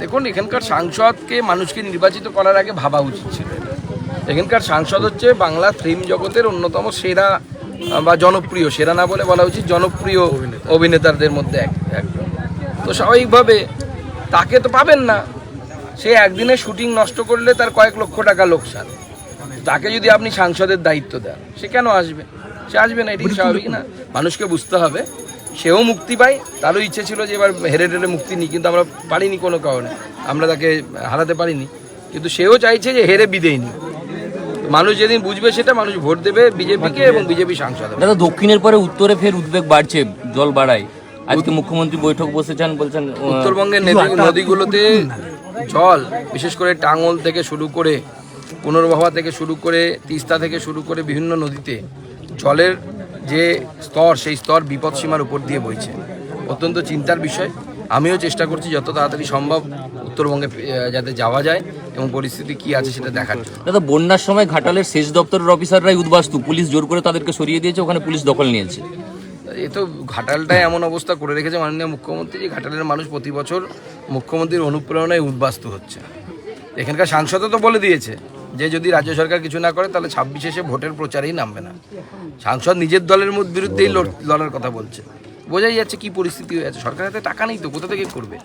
দেখুন এখানকার সাংসদকে মানুষকে নির্বাচিত করার আগে ভাবা উচিত ছিল। এখানকার সাংসদ হচ্ছে বাংলা ফিল্ম জগতের অন্যতম সেরা বা জনপ্রিয় সেরা না বলে বলা উচিত জনপ্রিয় অভিনেতাদের মধ্যে এক একজন তো স্বাভাবিকভাবে তাকে তো পাবেন না। সে একদিনে শুটিং নষ্ট করলে তার কয়েক লক্ষ টাকা লোকসান। তাকে যদি আপনি সাংসদের দায়িত্ব দেন সে কেন আসবে? সে আসবে না এটি স্বাভাবিক না? মানুষকে বুঝতে হবে। সেও মুক্তি পায় তারও ইচ্ছে ছিল যে এবার হেরে টেরে মুক্তি নিই কিন্তু আমরা পারিনি কোনো কারণে। আমরা তাকে হারাতে পারিনি। কিন্তু সেও চাইছে যে হেরে বিদেয় নিই মানুষ যেদিন বুঝবে সেটা মানুষ ভোট দেবে বিজেপিকে এবং বিজেপি সাংসদ দাদা দক্ষিণের পরে উত্তরে ফের উদ্বেগ বাড়ছে জল বাড়ায়। আজকে মুখ্যমন্ত্রী বৈঠক বসেছেন বলছেন উত্তরবঙ্গের নদী নদীগুলোতে জল বিশেষ করে টাঙ্গল থেকে শুরু করে পুনর্ভবা থেকে শুরু করে তিস্তা থেকে শুরু করে বিভিন্ন নদীতে জলের যে স্তর সেই স্তর বিপদসীমার উপর দিয়ে বইছে। অত্যন্ত চিন্তার বিষয়। আমিও চেষ্টা করছি যত তাড়াতাড়ি সম্ভব উত্তরবঙ্গে যাতে যাওয়া যায় এবং পরিস্থিতি কি আছে সেটা দেখার দাদা বন্যার সময় ঘাটালের শেষ দপ্তরের অফিসাররাই উদ্বাস্তু। পুলিশ জোর করে তাদেরকে সরিয়ে দিয়েছে ওখানে পুলিশ দখল নিয়েছে। এ তো ঘাটালটায় এমন অবস্থা করে রেখেছে মাননীয় মুখ্যমন্ত্রী যে ঘাটালের মানুষ প্রতি বছর মুখ্যমন্ত্রীর অনুপ্রেরণায় উদ্বাস্তু হচ্ছে। এখানকার সাংসদও তো বলে দিয়েছে। যে যদি রাজ্য সরকার কিছু না করে তাহলে ছাব্বিশে সে ভোটের প্রচারেই নামবে না। সাংসদ নিজের দলের মধ্যে বিরুদ্ধেই লড়- লড়ার কথা বলছে। বোঝাই যাচ্ছে কি পরিস্থিতি হয়ে আছে। সরকারের হাতে টাকা নেই তো কোথা থেকে করবে?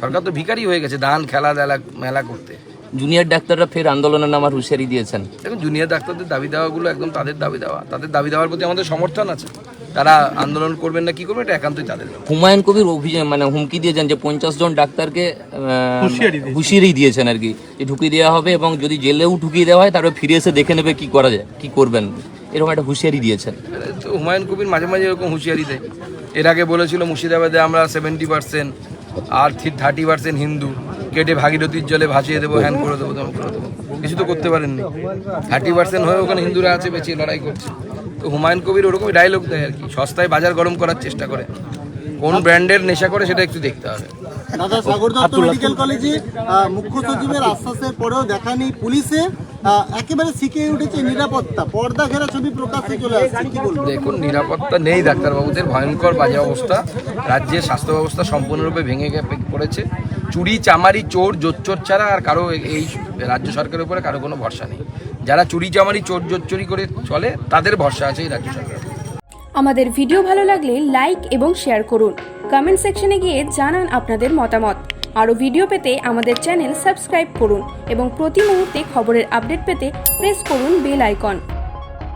সরকার তো ভিখারি হয়ে গেছে দান খেলা দেলা মেলা করতে। জুনিয়র ডাক্তাররা ফের আন্দোলনে নামার হুঁশিয়ারি দিয়েছেন। দেখুন জুনিয়র ডাক্তারদের দাবি দেওয়াগুলো একদম তাদের দাবি দেওয়া। তাদের দাবি দেওয়ার প্রতি আমাদের সমর্থন আছে। তারা আন্দোলন করবেন না কি করবে এটা একান্তই তাদের হুমায়ুন কবির অভিযোগ মানে হুমকি দিয়েছেন যে পঞ্চাশ জন ডাক্তারকে হুঁশিয়ারি দিয়েছেন। আর কি যে ঢুকিয়ে দেওয়া হবে এবং যদি জেলেও ঢুকিয়ে দেওয়া হয় তারপরে ফিরে এসে দেখে নেবে কি করা যায় কি করবেন। এরকম একটা হুঁশিয়ারি দিয়েছেন। তো হুমায়ুন কবির মাঝে মাঝে এরকম হুঁশিয়ারি দেয়। এর আগে বলেছিল মুর্শিদাবাদে আমরা সেভেন্টি পার্সেন্ট আর থার্টি পার্সেন্ট হিন্দু। কেটে ভাগীরথীর জলে ভাসিয়ে দেবো হ্যান করে দেবো তেমন করে দেবো। কিছু তো করতে পারেননি। থার্টি পার্সেন্ট হয়ে ওখানে হিন্দুরা আছে বেঁচে লড়াই করছে। হুমায়ুন কবির ওরকমই ডায়লগ দেয় আর কি। সস্তায় বাজার গরম করার চেষ্টা করে। কোন ব্র্যান্ডের নেশা করে সেটা একটু দেখতে হবে। দাদা সাগর দত্ত মেডিকেল কলেজে মুখ্য সচিবের আশ্বাসের পরেও দেখা নেই পুলিশে। একেবারে শিখে উঠেছে নিরাপত্তা। পর্দা ঘেরা ছবি প্রকাশ্যে চলে আসছে। কি বলব দেখুন নিরাপত্তা নেই ডাক্তারবাবুদের ভয়ঙ্কর বাজে অবস্থা। রাজ্যের স্বাস্থ্য ব্যবস্থা সম্পূর্ণরূপে ভেঙে পড়েছে। চুরি চামারি চোর জোচ্চোর ছাড়া আর কারও এই রাজ্য সরকারের উপরে কারও কোনো ভরসা নেই। যারা চুরি চামারি, চোর জোচ্চুরি করে চলে, তাদের ভরসা আছে এই রাজ্য সরকার আমাদের ভিডিও ভালো লাগলে লাইক এবং শেয়ার করুন। কমেন্ট সেকশনে গিয়ে জানান আপনাদের মতামত। আরও ভিডিও পেতে আমাদের চ্যানেল সাবস্ক্রাইব করুন এবং প্রতি মুহূর্তে খবরের আপডেট পেতে প্রেস করুন বেল আইকন।